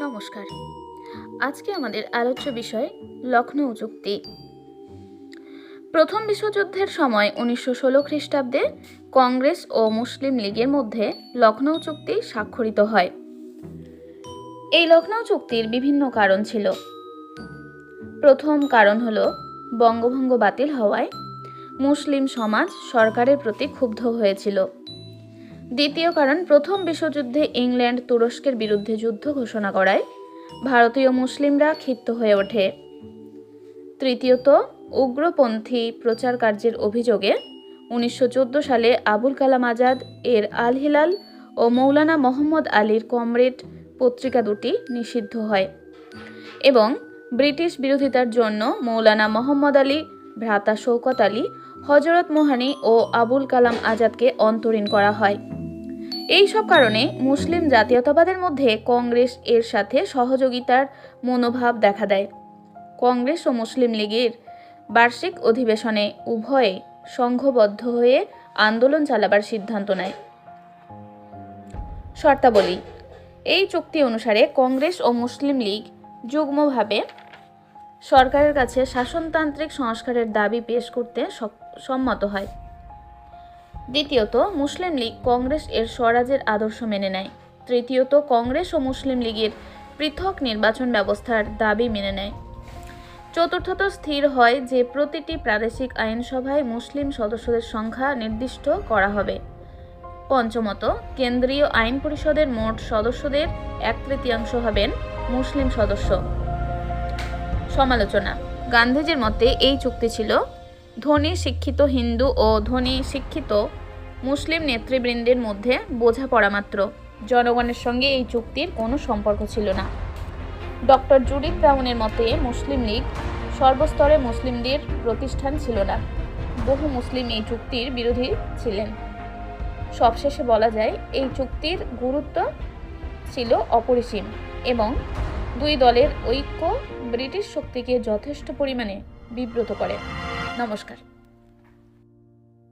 নমস্কার। আজকে আমাদের আলোচ্য বিষয় লখনৌ চুক্তি। প্রথম বিশ্বযুদ্ধের সময় উনিশশো ষোলো খ্রিস্টাব্দে কংগ্রেস ও মুসলিম লীগের মধ্যে লখনৌ চুক্তি স্বাক্ষরিত হয়। এই লখনৌ চুক্তির বিভিন্ন কারণ ছিল। প্রথম কারণ হল বঙ্গভঙ্গ বাতিল হওয়ায় মুসলিম সমাজ সরকারের প্রতি ক্ষুব্ধ হয়েছিল। দ্বিতীয় কারণ, প্রথম বিশ্বযুদ্ধে ইংল্যান্ড তুরস্কের বিরুদ্ধে যুদ্ধ ঘোষণা করায় ভারতীয় মুসলিমরা ক্ষিপ্ত হয়ে ওঠে। তৃতীয়ত, উগ্রপন্থী প্রচার কার্যের অভিযোগে উনিশশো চোদ্দ সালে আবুল কালাম আজাদ, এর আল হিলাল ও মৌলানা মোহাম্মদ আলীর কমরেড পত্রিকা দুটি নিষিদ্ধ হয় এবং ব্রিটিশ বিরোধিতার জন্য মৌলানা মোহাম্মদ আলী, ভ্রাতা শৌকত আলী হজরত মোহানি ও আবুল কালাম আজাদকে অন্তরীণ করা হয়। এই সব কারণে মুসলিম জাতীয়তাবাদের মধ্যে কংগ্রেস এর সাথে সহযোগিতার মনোভাব দেখা দেয়। কংগ্রেস ও মুসলিম লীগের বার্ষিক অধিবেশনে উভয়ে সংঘবদ্ধ হয়ে আন্দোলন চালাবার সিদ্ধান্ত নেয়। শর্তাবলী, এই চুক্তি অনুসারে কংগ্রেস ও মুসলিম লীগ যুগ্মভাবে সরকারের কাছে শাসনতান্ত্রিক সংস্কারের দাবি পেশ করতে সম্মত হয়। দ্বিতীয়ত, মুসলিম লীগ কংগ্রেস এর স্বরাজের আদর্শ মেনে নেয়। তৃতীয়ত, কংগ্রেস ও মুসলিম লীগের পৃথক নির্বাচন ব্যবস্থার দাবি মেনে নেয়। চতুর্থত, স্থির হয় যে প্রতিটি প্রাদেশিক আইনসভায় মুসলিম সদস্যদের সংখ্যা নির্দিষ্ট করা হবে। পঞ্চমত, কেন্দ্রীয় আইন পরিষদের মোট সদস্যদের এক তৃতীয়াংশ হবেন মুসলিম সদস্য। সমালোচনা, গান্ধীজির মতে এই চুক্তি ছিল ধনী, শিক্ষিত হিন্দু ও ধনী, শিক্ষিত মুসলিম নেতৃবৃন্দের মধ্যে বোঝাপড়া মাত্র। জনগণের সঙ্গে এই চুক্তির কোনো সম্পর্ক ছিল না। ডক্টর জুডিথ ব্রাউনের মতে, মুসলিম লীগ সর্বস্তরে মুসলিমদের প্রতিষ্ঠান ছিল না। বহু মুসলিম এই চুক্তির বিরোধী ছিলেন। সবশেষে বলা যায়, এই চুক্তির গুরুত্ব ছিল অপরিসীম এবং দুই দলের ঐক্য ব্রিটিশ শক্তিকে যথেষ্ট পরিমাণে বিব্রত করে। নমস্কার